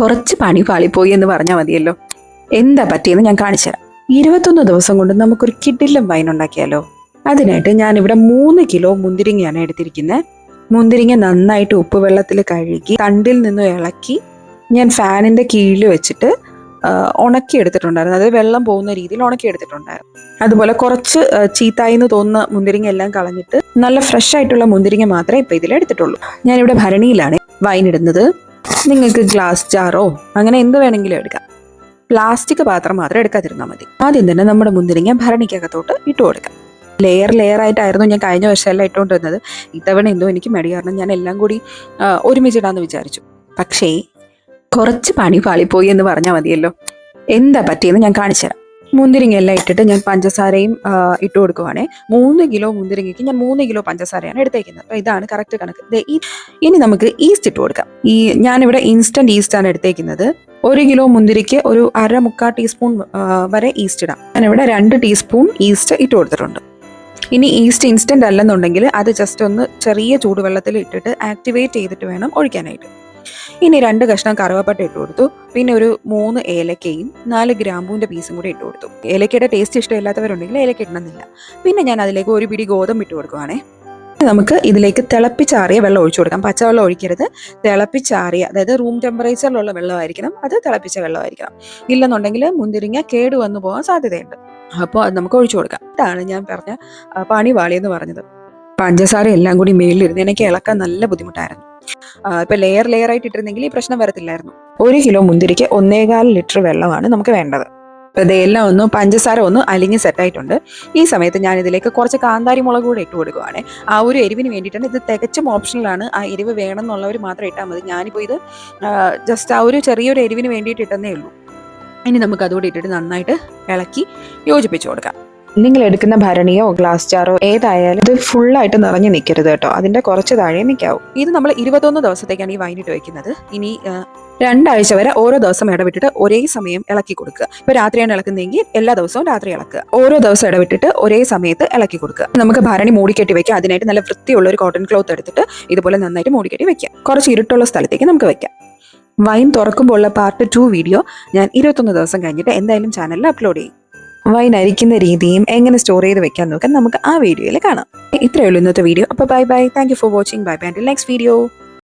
കുറച്ച് പണി പാളിപ്പോയി എന്ന് പറഞ്ഞാൽ മതിയല്ലോ. എന്താ പറ്റിയെന്ന് ഞാൻ കാണിച്ചുതരാം. ഇരുപത്തൊന്ന് ദിവസം കൊണ്ട് നമുക്കൊരു കിഡിലും വൈൻ ഉണ്ടാക്കിയാലോ? അതിനായിട്ട് ഞാൻ ഇവിടെ മൂന്ന് കിലോ മുന്തിരിങ്ങയാണ് എടുത്തിരിക്കുന്നത് മുന്തിരിങ്ങ നന്നായിട്ട് ഉപ്പ് വെള്ളത്തിൽ കഴുകി തണ്ടിൽ നിന്ന് ഇളക്കി ഞാൻ ഫാനിന്റെ കീഴിൽ വെച്ചിട്ട് ഉണക്കി എടുത്തിട്ടുണ്ടായിരുന്നു അതായത് വെള്ളം പോകുന്ന രീതിയിൽ ഉണക്കി എടുത്തിട്ടുണ്ടായിരുന്നു അതുപോലെ കുറച്ച് ചീത്തായി എന്ന് തോന്നുന്ന മുന്തിരിങ്ങ എല്ലാം കളഞ്ഞിട്ട് നല്ല ഫ്രഷ് ആയിട്ടുള്ള മുന്തിരിങ്ങ മാത്രമേ ഇപ്പൊ ഇതിൽ എടുത്തിട്ടുള്ളൂ. ഞാനിവിടെ ഭരണിയിലാണ് വൈൻ ഇടുന്നത്. നിങ്ങൾക്ക് ഗ്ലാസ് ജാറോ അങ്ങനെ എന്ത് വേണമെങ്കിലും എടുക്കാം. പ്ലാസ്റ്റിക് പാത്രം മാത്രം എടുക്കാതിരുന്നാൽ മതി. ആദ്യം തന്നെ നമ്മുടെ മുന്തിരിങ്ങ ഭരണിക്കകത്തോട്ട് ഇട്ട് കൊടുക്കാം. ലെയർ ലെയർ ആയിട്ടായിരുന്നു ഞാൻ കഴിഞ്ഞ വർഷമെല്ലാം ഇട്ടുകൊണ്ടിരുന്നത് ഇത്തവണ എന്തോ എനിക്ക് മടി കാരണം ഞാൻ എല്ലാം കൂടി ഒരുമിച്ചിടാന്ന് വിചാരിച്ചു. പക്ഷേ കുറച്ച് പണി പാളിപ്പോയി എന്ന് പറഞ്ഞാൽ മതിയല്ലോ. എന്താ പറ്റിയെന്ന് ഞാൻ കാണിച്ചുതരാം. മുന്തിരിങ്ങ എല്ലാം ഇട്ടിട്ട് ഞാൻ പഞ്ചസാരയും ഇട്ട് കൊടുക്കുവാണേ. മൂന്ന് കിലോ മുന്തിരിങ്ങയ്ക്ക് ഞാൻ മൂന്ന് കിലോ പഞ്ചസാരയാണ് എടുത്തേക്കുന്നത്. അപ്പോൾ ഇതാണ് കറക്റ്റ് കണക്ക്. ഇനി നമുക്ക് ഈസ്റ്റ് ഇട്ട് കൊടുക്കാം. ഈ ഞാനിവിടെ ഇൻസ്റ്റന്റ് ഈസ്റ്റ് ആണ് എടുത്തേക്കുന്നത്. ഒരു കിലോ മുന്തിരിക്ക് ഒരു അര മുക്കാൽ ടീസ്പൂൺ വരെ ഈസ്റ്റ് ഇടാം. ഞാനിവിടെ രണ്ട് ടീസ്പൂൺ ഈസ്റ്റ് ഇട്ട് കൊടുത്തിട്ടുണ്ട്. ഇനി ഈസ്റ്റ് ഇൻസ്റ്റന്റ് അല്ലെന്നുണ്ടെങ്കിൽ അത് ജസ്റ്റ് ഒന്ന് ചെറിയ ചൂടുവെള്ളത്തിൽ ഇട്ടിട്ട് ആക്ടിവേറ്റ് ചെയ്തിട്ട് വേണം ഒഴിക്കാനായിട്ട്. ഇനി രണ്ട് കഷ്ണം കറുവപ്പട്ട ഇട്ട് കൊടുത്തു. പിന്നെ ഒരു മൂന്ന് ഏലക്കയും നാല് ഗ്രാമ്പൂവിന്റെ പീസും കൂടി ഇട്ട് കൊടുത്തു. ഏലക്കയുടെ ടേസ്റ്റ് ഇഷ്ടമില്ലാത്തവരുണ്ടെങ്കിൽ ഏലക്ക ഇടണമെന്നില്ല. പിന്നെ ഞാൻ അതിലേക്ക് ഒരു പിടി ഗോതമ്പ് ഇട്ട് കൊടുക്കുവാണേ. നമുക്ക് ഇതിലേക്ക് തിളപ്പിച്ചാറിയ വെള്ളം ഒഴിച്ചു കൊടുക്കാം. പച്ചവെള്ളം ഒഴിക്കരുത്. തിളപ്പിച്ചാറിയ അതായത് റൂം ടെമ്പറേച്ചറിലുള്ള വെള്ളമായിരിക്കണം. അത് തിളപ്പിച്ച വെള്ളമായിരിക്കണം. ഇല്ലെന്നുണ്ടെങ്കിൽ മുന്തിരിങ്ങ കേട് വന്നു പോകാൻ സാധ്യതയുണ്ട്. അപ്പോൾ അത് നമുക്ക് ഒഴിച്ചു കൊടുക്കാം. ഇതാണ് ഞാൻ പറഞ്ഞ പണി വാളിയെന്ന് പറഞ്ഞത്. പഞ്ചസാര എല്ലാം കൂടി മേളിലിരുന്ന് എനിക്ക് ഇളക്കാൻ നല്ല ബുദ്ധിമുട്ടായിരുന്നു. ഇപ്പൊ ലെയർ ലെയർ ആയിട്ട് ഇട്ടിരുന്നെങ്കിൽ ഈ പ്രശ്നം വരത്തില്ലായിരുന്നു. ഒരു കിലോ മുന്തിരിക്ക് ഒന്നേകാൽ ലിറ്റർ വെള്ളമാണ് നമുക്ക് വേണ്ടത്. ഇതെല്ലാം ഒന്ന് പഞ്ചസാര ഒന്ന് അലിഞ്ഞ് സെറ്റായിട്ടുണ്ട് ഈ സമയത്ത് ഞാൻ ഇതിലേക്ക് കുറച്ച് കാന്താരി മുളക് കൂടെ ഇട്ട് കൊടുക്കുവാണ്. ആ ഒരു എരിവിന് വേണ്ടിയിട്ടാണ് ഇത് തികച്ചും ഓപ്ഷണലാണ് ആ എരിവ് വേണം എന്നുള്ളവർ മാത്രം ഇട്ടാൽ മതി. ഞാനിപ്പോൾ ഇത് ജസ്റ്റ് ആ ഒരു ചെറിയൊരു എരിവിന് വേണ്ടിയിട്ട് ഇട്ടെന്നേ ഉള്ളൂ. ഇനി നമുക്ക് അതുകൂടി ഇട്ടിട്ട് നന്നായിട്ട് ഇളക്കി യോജിപ്പിച്ച് കൊടുക്കാം. നിങ്ങൾ എടുക്കുന്ന ഭരണിയോ ഗ്ലാസ് ജാറോ ഏതായാലും ഇത് ഫുള്ളായിട്ട് നിറഞ്ഞു നിൽക്കരുത് കേട്ടോ. അതിന്റെ കുറച്ച് താഴെ നിൽക്കാവും ഇത് നമ്മൾ ഇരുപത്തൊന്ന് ദിവസത്തേക്കാണ് ഈ വൈനിട്ട് വയ്ക്കുന്നത് ഇനി രണ്ടാഴ്ച വരെ ഓരോ ദിവസം ഇടവിട്ടിട്ട് ഒരേ സമയം ഇളക്കി കൊടുക്കുക. ഇപ്പൊ രാത്രിയാണ് ഇളക്കുന്നതെങ്കിൽ എല്ലാ ദിവസവും രാത്രി ഇളക്കുക. ഓരോ ദിവസം ഇടവിട്ടിട്ട് ഒരേ സമയത്ത് ഇളക്കി കൊടുക്കുക. നമുക്ക് ഭരണി മൂടിക്കെട്ടി വെക്കാം. അതിനായിട്ട് നല്ല വൃത്തിയുള്ള ഒരു കോട്ടൺ ക്ലോത്ത് എടുത്തിട്ട് ഇതുപോലെ നന്നായിട്ട് മൂടിക്കെട്ടി വെക്കാം. കുറച്ച് ഇരുട്ടുള്ള സ്ഥലത്തേക്ക് നമുക്ക് വെക്കാം. വൈൻ തുറക്കുമ്പോൾ ഉള്ള പാർട്ട് ടു വീഡിയോ ഞാൻ ഇരുപത്തൊന്ന് ദിവസം കഴിഞ്ഞിട്ട് എന്തായാലും ചാനലിൽ അപ്ലോഡ് ചെയ്യും. വൈൻ അരിക്കുന്ന രീതിയും എങ്ങനെ സ്റ്റോർ ചെയ്ത് വെക്കാൻ നോക്കാൻ നമുക്ക് ആ വീഡിയോയിൽ കാണാം. ഇത്രയേ ഉള്ളൂ ഇന്നത്തെ വീഡിയോ അപ്പോൾ bye bye thank for watching bye bye and next video